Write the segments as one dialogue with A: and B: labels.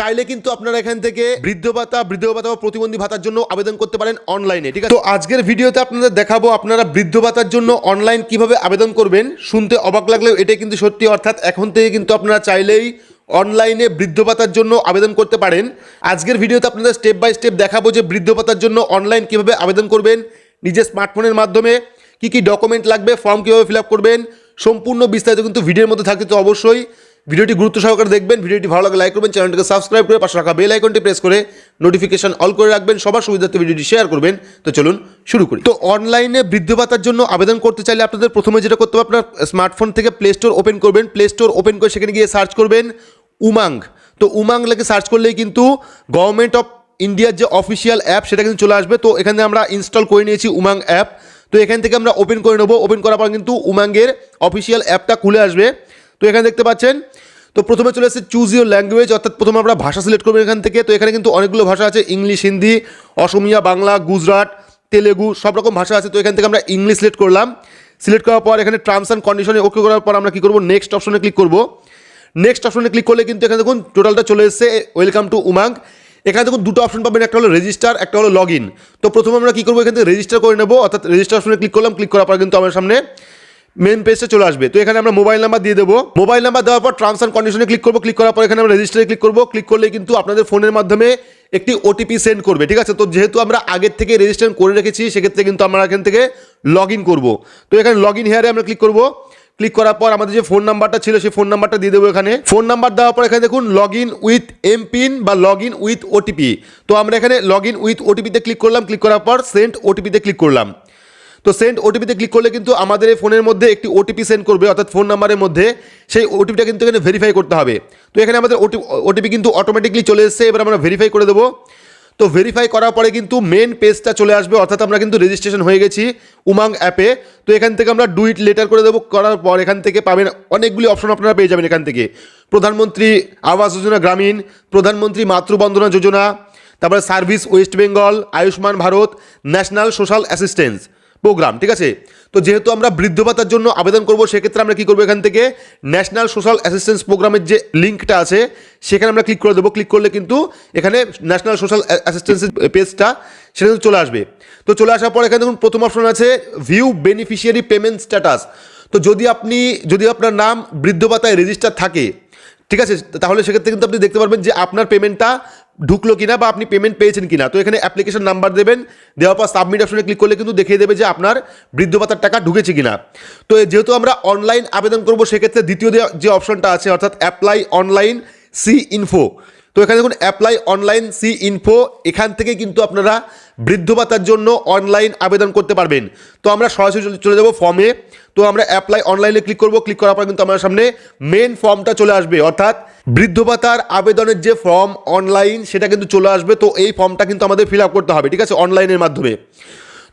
A: চাইলে কিন্তু আপনারা এখান থেকে বৃদ্ধ ভাতা বৃদ্ধ ভাতা বা প্রতিবন্ধী ভাতার জন্য আবেদন করতে পারেন অনলাইনে ঠিক আছে? তো আজকের ভিডিওতে আপনাদের দেখাবো আপনারা বৃদ্ধ ভাতার জন্য অনলাইন কীভাবে আবেদন করবেন। শুনতে অবাক লাগলেও এটাই কিন্তু সত্যি, অর্থাৎ এখন থেকে কিন্তু আপনারা চাইলেই অনলাইনে বৃদ্ধ ভাতার জন্য আবেদন করতে পারেন। আজকের ভিডিওতে আপনাদের স্টেপ বাই স্টেপ দেখাবো যে বৃদ্ধ ভাতার জন্য অনলাইন কীভাবে আবেদন করবেন। নিজের স্মার্টফোনের মাধ্যমে কি কি ডকুমেন্ট লাগবে ফর্ম কীভাবে ফিল করবেন, সম্পূর্ণ বিস্তারিত কিন্তু ভিডিওর মধ্যে থাকতে তো অবশ্যই। ভিডিওটি গুরুত্ব সহকারে দেখবেন, ভিডিওটি ভালো লাগে লাইক করবেন, চ্যানেলটিকে সাবস্ক্রাইব করে পাশে রাখা বেল আইকনটি প্রেস করে নোটিফিকেশন অল করে রাখবেন, সবার সুবিধার্থে ভিডিওটি শেয়ার করবেন। তো চলুন শুরু করি। তো অনলাইনে বৃদ্ধ ভাতার জন্য আবেদন করতে চাইলে আপনাদের প্রথমে যেটা করতে হবে, আপনার স্মার্টফোন থেকে প্লে স্টোর ওপেন করবেন। প্লে স্টোর ওপেন করে সেখানে গিয়ে সার্চ করবেন উমাং। তো উমাং লেগে সার্চ করলেই কিন্তু গভর্নমেন্ট অফ ইন্ডিয়ার যে অফিসিয়াল অ্যাপ সেটা কিন্তু চলে আসবে। তো এখানে আমরা ইনস্টল করে নিয়েছি উমাং অ্যাপ তো এখান থেকে আমরা ওপেন করে নেব। ওপেন করার পর কিন্তু উমাঙ্গের অফিসিয়াল অ্যাপটা খুলে আসবে। তো এখানে দেখতে পাচ্ছেন, তো প্রথমে চলে এসেছে চুজ ইউর ল্যাঙ্গুয়েজ অর্থাৎ প্রথমে আমরা ভাষা সিলেক্ট করব এখান থেকে। তো এখানে কিন্তু অনেকগুলো ভাষা আছে, ইংলিশ, হিন্দি, অসমিয়া, বাংলা, গুজরাট, তেলেগু, সব রকম ভাষা আছে। তো এখান থেকে আমরা ইংলিশ সিলেক্ট করলাম। সিলেক্ট করার পর এখানে টার্মস অ্যান্ড কন্ডিশনে ওকে করার পর আমরা কী করব? নেক্সট অপশনে ক্লিক করব। নেক্সট অপশনে ক্লিক করলে কিন্তু এখানে দেখুন টোটালটা চলে এসেছে ওয়েলকাম টু উমাং এখানে দেখুন, দুটো অপশন পাবেন, একটা হলো রেজিস্টার একটা হলো লগ ইন তো প্রথমে আমরা কী করব এখান থেকে রেজিস্টার করে নেব, অর্থাৎ রেজিস্টার অপশনে ক্লিক করলাম ক্লিক করার পর কিন্তু আমার সামনে মেন পেজে চলে আসবে। তো এখানে আমরা মোবাইল নাম্বার দিয়ে দেবো। মোবাইল নাম্বার দেওয়ার পর টার্মস অ্যান্ড কন্ডিশনে ক্লিক করব। ক্লিক করার পর এখানে আমরা রেজিস্টারে ক্লিক করব। ক্লিক করলে কিন্তু আপনাদের ফোনের মাধ্যমে একটি ওটিপি সেন্ড করবে, ঠিক আছে? তো যেহেতু আমরা আগের থেকে রেজিস্ট্রেশন করে রেখেছি, সেক্ষেত্রে কিন্তু আমরা এখান থেকে লগ ইন করব। তো এখানে লগ ইন হেয়ারে আমরা ক্লিক করব। ক্লিক করার পর আমাদের যে ফোন নাম্বারটা ছিল, সেই ফোন নাম্বারটা দিয়ে দেবো এখানে। ফোন নাম্বার দেওয়ার পর এখানে দেখুন log in with M PIN বা লগ ইন উইথ ওটিপি তো আমরা এখানে লগ ইন উইথ ওটিপিতে ক্লিক করলাম। ক্লিক করার পর সেন্ট ওটিপিতে ক্লিক করলাম। তো সেন্ড ওটিপিতে ক্লিক করলে কিন্তু আমাদের এই ফোনের মধ্যে একটি ওটিপি সেন্ড করবে, অর্থাৎ ফোন নাম্বারের মধ্যে সেই ওটিপিটা কিন্তু এখানে ভেরিফাই করতে হবে। তো এখানে আমাদের ওটি ওটিপি কিন্তু অটোমেটিকলি চলে এসেছে, এবার আমরা ভেরিফাই করে দেবো। তো ভেরিফাই করার পরে কিন্তু মেন পেজটা চলে আসবে, অর্থাৎ আমরা কিন্তু রেজিস্ট্রেশন হয়ে গেছি উমাং অ্যাপে তো এখান থেকে আমরা ডুইট লেটার করে দেবো, করার পর এখান থেকে পাবেন অনেকগুলি অপশন আপনারা পেয়ে যাবেন এখান থেকে। প্রধানমন্ত্রী আবাস যোজনা গ্রামীণ, প্রধানমন্ত্রী মাতৃবন্দনা যোজনা, তারপরে service West Bengal, Ayushman Bharat national social assistance programme ঠিক আছে? তো যেহেতু আমরা বৃদ্ধ ভাতার জন্য আবেদন করব, সেক্ষেত্রে আমরা কী করব এখান থেকে? ন্যাশনাল সোশ্যাল অ্যাসিস্ট্যান্স প্রোগ্রামের যে লিঙ্কটা আছে, সেখানে আমরা ক্লিক করে দেবো। ক্লিক করলে কিন্তু এখানে ন্যাশনাল সোশ্যাল অ্যাসিস্ট্যান্সের পেজটা সেটা চলে আসবে। তো চলে আসার পর এখানে দেখুন, প্রথম অপশন আছে ভিউ বেনিফিশিয়ারি পেমেন্ট স্ট্যাটাস তো যদি আপনি, যদি আপনার নাম বৃদ্ধ ভাতায় রেজিস্টার থাকে, ঠিক আছে? তাহলে সেক্ষেত্রে কিন্তু আপনি দেখতে পারবেন যে আপনার পেমেন্টটা ঢুকলো কিনা বা আপনি পেমেন্ট পেয়েছেন কিনা। তো এখানে অ্যাপ্লিকেশন নাম্বার দেবেন, দেওয়ার পর সাবমিট অপশনে ক্লিক করলে কিন্তু দেখিয়ে দেবে যে আপনার বৃদ্ধ ভাতার টাকা ঢুকেছে কিনা। তো যেহেতু আমরা অনলাইন আবেদন করব, সেক্ষেত্রে দ্বিতীয় যে- অপশনটা আছে, অর্থাৎ অ্যাপ্লাই অনলাইন সি ইনফো তো এখানে দেখুন অ্যাপ্লাই অনলাইন সি ইনফো এখান থেকে কিন্তু আপনারা বৃদ্ধ ভাতার জন্য অনলাইন আবেদন করতে পারবেন। তো আমরা সরাসরি চলে- যাব ফর্মে তো আমরা অ্যাপ্লাই অনলাইনে ক্লিক করব ক্লিক করার পর কিন্তু আমার সামনে মেন ফর্মটা চলে আসবে। অর্থাৎ বৃদ্ধ ভাতার আবেদনের যে ফর্ম অনলাইন সেটা কিন্তু চলে আসবে। তো এই ফর্মটা কিন্তু আমাদের ফিল আপ করতে হবে, ঠিক আছে? অনলাইনের মাধ্যমে।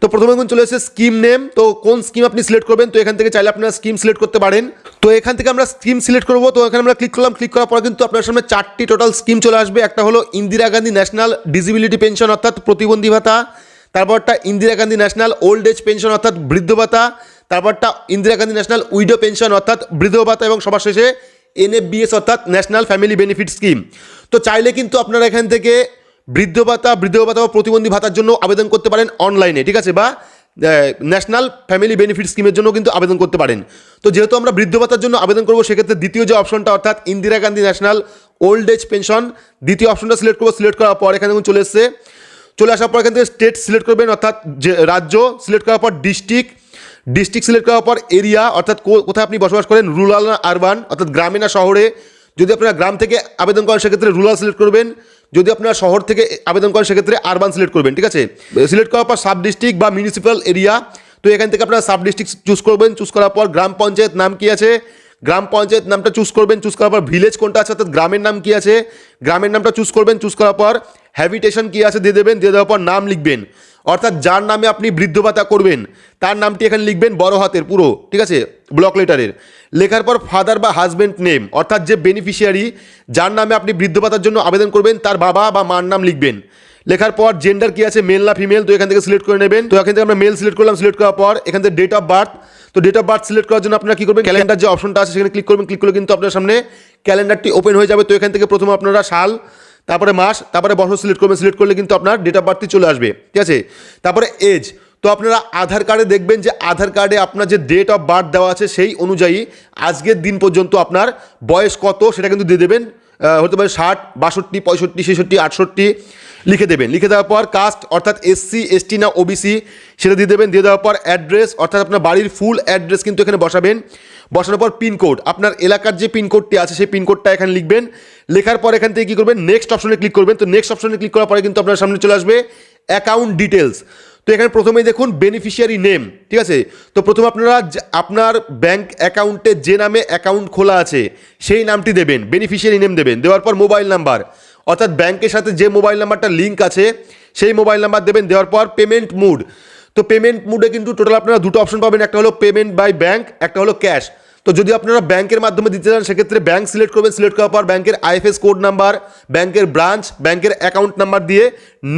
A: তো প্রথমে এখন চলে এসেছে স্কিম নেম তো কোন স্কিম আপনি সিলেক্ট করবেন? তো এখান থেকে চাইলে আপনারা স্কিম সিলেক্ট করতে পারেন। তো এখান থেকে আমরা স্কিম সিলেক্ট করব, তো এখানে আমরা ক্লিক করলাম ক্লিক করার পর কিন্তু আপনার সামনে চারটি টোটাল স্কিম চলে আসবে। একটা হলো Indira Gandhi national disability pension অর্থাৎ প্রতিবন্ধী ভাতা, তারপরটা Indira Gandhi national old age pension অর্থাৎ বৃদ্ধ ভাতা, তারপরটা Indira Gandhi national widow pension অর্থাৎ বৃদ্ধ ভাতা এবং সবার শেষে এনএফবিএস অর্থাৎ ন্যাশনাল ফ্যামিলি বেনিফিট স্কিম তো চাইলে কিন্তু আপনারা এখান থেকে বৃদ্ধ ভাতা বৃদ্ধ ভাতা বা প্রতিবন্ধী ভাতার জন্য আবেদন করতে পারেন অনলাইনে ঠিক আছে? বা ন্যাশনাল ফ্যামিলি বেনিফিট স্কিমের জন্য কিন্তু আবেদন করতে পারেন। তো যেহেতু আমরা বৃদ্ধ ভাতার জন্য আবেদন করব, সেক্ষেত্রে দ্বিতীয় যে অপশনটা অর্থাৎ Indira Gandhi national old age pension দ্বিতীয় অপশনটা সিলেক্ট করব। সিলেক্ট করার পর এখানে চলে এসছে। চলে আসার পর এখান থেকে স্টেট সিলেক্ট করবেন, অর্থাৎ যে রাজ্য সিলেক্ট করার পর ডিস্ট্রিক্ট ডিস্ট্রিক্ট সিলেক্ট করার পর এরিয়া অর্থাৎ কোথায় আপনি বসবাস করেন? রুরাল না আরবান অর্থাৎ গ্রামে না শহরে। যদি আপনারা গ্রাম থেকে আবেদন করেন, সেক্ষেত্রে রুরাল সিলেক্ট করবেন। যদি আপনারা শহর থেকে আবেদন করেন, সেক্ষেত্রে আরবান সিলেক্ট করবেন, ঠিক আছে? সিলেক্ট করার পর সাব ডিস্ট্রিক্ট বা মিউনিসিপ্যাল এরিয়া তো এখান থেকে আপনারা সাব ডিস্ট্রিক্ট চুজ করবেন। চুজ করার পর গ্রাম পঞ্চায়েত নাম কি আছে? গ্রাম পঞ্চায়েত নামটা চুজ করবেন। চুজ করার পর ভিলেজ কোনটা আছে? অর্থাৎ গ্রামের নাম কি আছে? গ্রামের নামটা চুজ করবেন। চুজ করার পর হ্যাবিটেশন কি আছে? দিয়ে দেবেন। দিয়ে দেওয়ার পর নাম লিখবেন। অর্থাৎ যার নামে আপনি বৃদ্ধ ভাতা করবেন, তার নামটি এখানে লিখবেন বড় হাতের, পুরো, ঠিক আছে? ব্লক লেটারের লেখার পর ফাদার বা হাজব্যান্ড নেম অর্থাৎ যে বেনিফিশিয়ারি যার নামে আপনি বৃদ্ধ ভাতার জন্য আবেদন করবেন, তার বাবা বা মার নাম লিখবেন। লেখার পর জেন্ডার কি আছে মেল না ফিমেল তো এখান থেকে সিলেক্ট করে নেবেন। তো এখান থেকে আমরা মেল সিলেক্ট করলাম সিলেক্ট করার পর এখান থেকে ডেট অফ বার্থ তো ডেট অফ বার্থ সিলেক্ট করার জন্য আপনারা কী করবেন? ক্যালেন্ডার যে অপশনটা আছে, সেখানে ক্লিক করবেন ক্লিক করলে কিন্তু আপনার সামনে ক্যালেন্ডারটি ওপেন হয়ে যাবে। তো এখান থেকে প্রথমে আপনারা সাল, তারপরে মাস, তারপরে বছর সিলেক্ট করবেন। সিলেক্ট করলে কিন্তু আপনার ডেট অফ বার্থটি চলে আসবে। ঠিক আছে? তারপরে এজ তো আপনারা আধার কার্ডে দেখবেন যে আধার কার্ডে আপনার যে ডেট অফ বার্থ দেওয়া আছে সেই অনুযায়ী আজকের দিন পর্যন্ত আপনার বয়স কত সেটা কিন্তু দিয়ে দেবেন হতে পারে ষাট, বাষট্টি, পঁয়ষট্টি, ছেষট্টি, আটষট্টি লিখে দেবেন। লিখে দেওয়ার পর কাস্ট অর্থাৎ এসসি এসটি না ওবিসি সেটা দিয়ে দেবেন। দিয়ে দেওয়ার পর অ্যাড্রেস অর্থাৎ আপনার বাড়ির ফুল অ্যাড্রেস কিন্তু এখানে বসাবেন। বসানোর পর পিনকোড আপনার এলাকার যে পিনকোডটি আছে সেই পিনকোডটা এখানে লিখবেন। লেখার পর এখান থেকে কী করবেন? নেক্সট অপশনে ক্লিক করবেন। তো নেক্সট অপশনে ক্লিক করার পরে কিন্তু আপনার সামনে চলে আসবে অ্যাকাউন্ট ডিটেলস তো এখানে প্রথমে দেখুন বেনিফিশিয়ারি নেম ঠিক আছে? তো প্রথমে আপনারা আপনার ব্যাংক অ্যাকাউন্টে যে নামে অ্যাকাউন্ট খোলা আছে, সেই নামটি দেবেন বেনিফিশিয়ারি নেম দেবেন। দেওয়ার পর মোবাইল নাম্বার অর্থাৎ ব্যাংকের সাথে যে মোবাইল নাম্বারটা লিঙ্ক আছে, সেই মোবাইল নাম্বার দেবেন। দেওয়ার পর পেমেন্ট মুড তো পেমেন্ট মুডে কিন্তু টোটাল আপনারা দুটো অপশন পাবেন। একটা হলো পেমেন্ট বাই ব্যাংক একটা হলো ক্যাশ তো যদি আপনারা ব্যাংকের মাধ্যমে দিতে চান, সেক্ষেত্রে ব্যাংক সিলেক্ট করবেন। সিলেক্ট করার পর ব্যাংকের আইএফএস কোড নাম্বার, ব্যাংকের ব্রাঞ্চ, ব্যাংকের অ্যাকাউন্ট নাম্বার দিয়ে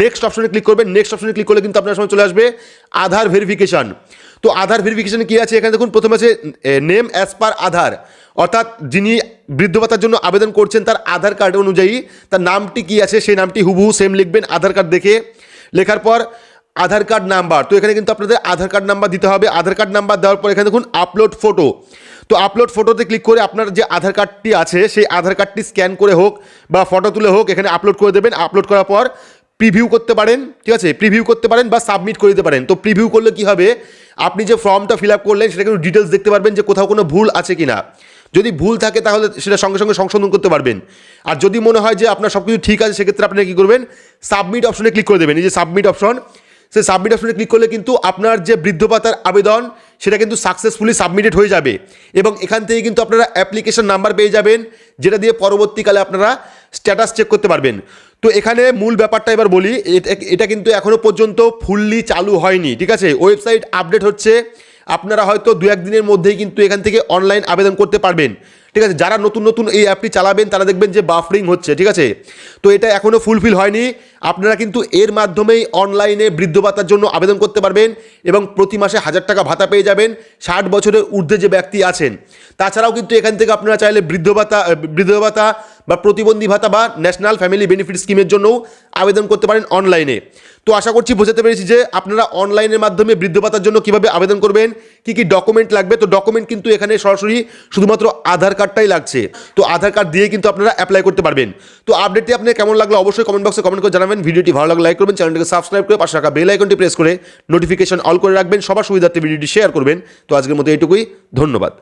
A: নেক্সট অপশনে ক্লিক করবেন। নেক্সট অপশনে ক্লিক করলে কিন্তু আপনার সময় চলে আসবে আধার ভেরিফিকেশন। তো আধার ভেরিফিকেশনে কী আছে? এখানে দেখুন, প্রথমে আছে নেম অ্যাজ পার আধার। অর্থাৎ যিনি বৃদ্ধ ভাতার জন্য আবেদন করছেন, তার আধার কার্ড অনুযায়ী তার নামটি কি আছে? সেই নামটি হুবহু সেম লিখবেন, আধার কার্ড দেখে। লেখার পর আধার কার্ড নাম্বার। তো এখানে কিন্তু আপনাদের আধার কার্ড নাম্বার দিতে হবে। আধার কার্ড নাম্বার দেওয়ার পর এখানে দেখুন আপলোড ফটো তো আপলোড ফটোতে ক্লিক করে আপনার যে আধার কার্ডটি আছে, সেই আধার কার্ডটি স্ক্যান করে হোক বা ফটো তুলে হোক, এখানে আপলোড করে দেবেন। আপলোড করার পর প্রিভিউ করতে পারেন, ঠিক আছে? প্রিভিউ করতে পারেন বা সাবমিট করে দিতে পারেন। তো প্রিভিউ করলে কি হবে? আপনি যে ফর্মটা ফিল আপ করলেন সেটা কিন্তু ডিটেলস দেখতে পারবেন যে কোথাও কোনো ভুল আছে কিনা। যদি ভুল থাকে, তাহলে সেটা সঙ্গে সঙ্গে সংশোধন করতে পারবেন। আর যদি মনে হয় যে আপনার সব কিছু ঠিক আছে, সেক্ষেত্রে আপনি কী করবেন? সাবমিট অপশনে ক্লিক করে দেবেন। এই যে সাবমিট অপশন সেই সাবমিট অপশনে ক্লিক করলে কিন্তু আপনার যে বৃদ্ধ ভাতার আবেদন, সেটা কিন্তু সাকসেসফুলি সাবমিটেড হয়ে যাবে। এবং এখান থেকে কিন্তু আপনারা অ্যাপ্লিকেশন নাম্বার পেয়ে যাবেন, যেটা দিয়ে পরবর্তীকালে আপনারা স্ট্যাটাস চেক করতে পারবেন। তো এখানে মূল ব্যাপারটা এবার বলি এটা কিন্তু এখনও পর্যন্ত ফুললি চালু হয়নি, ঠিক আছে? ওয়েবসাইট আপডেট হচ্ছে, আপনারা হয়তো দু একদিনের মধ্যেই কিন্তু এখান থেকে অনলাইন আবেদন করতে পারবেন। ঠিক আছে, যারা নতুন নতুন এই অ্যাপটি চালাবেন, তারা দেখবেন যে বাফরিং হচ্ছে, ঠিক আছে? তো এটা এখনও ফুলফিল হয়নি। আপনারা কিন্তু এর মাধ্যমেই অনলাইনে বৃদ্ধ ভাতার জন্য আবেদন করতে পারবেন এবং প্রতি মাসে হাজার টাকা ভাতা পেয়ে যাবেন ষাট বছরের ঊর্ধ্বে যে ব্যক্তি আছেন। তাছাড়াও কিন্তু এখান থেকে আপনারা চাইলে বৃদ্ধ ভাতা বৃদ্ধ ভাতা বা প্রতিবন্ধী ভাতা বা ন্যাশনাল ফ্যামিলি বেনিফিট স্কিমের জন্যও আবেদন করতে পারেন অনলাইনে তো আশা করছি বোঝাতে পেরেছি যে আপনারা অনলাইনের মাধ্যমে বৃদ্ধ ভাতার জন্য কীভাবে আবেদন করবেন, কি কি ডকুমেন্ট লাগবে। তো ডকুমেন্ট কিন্তু এখানে সরাসরি শুধুমাত্র আধার কার্ডটাই লাগছে। তো আধার কার্ড দিয়ে কিন্তু আপনারা অ্যাপ্লাই করতে পারবেন। তো আপডেটটি আপনার কেমন লাগল অবশ্যই কমেন্ট বক্সে কমেন্ট করে জানাবেন। ভিডিওটি ভালো লাগলে লাইক করবেন চ্যানেলটিকে সাবস্ক্রাইব করে পাশে রাখা বেল আইকনটি প্রেস করে নোটিফিকেশন অল করে রাখবেন। সবার সুবিধার্থে ভিডিওটি শেয়ার করবেন। তো আজকের মতো এটুকুই ধন্যবাদ।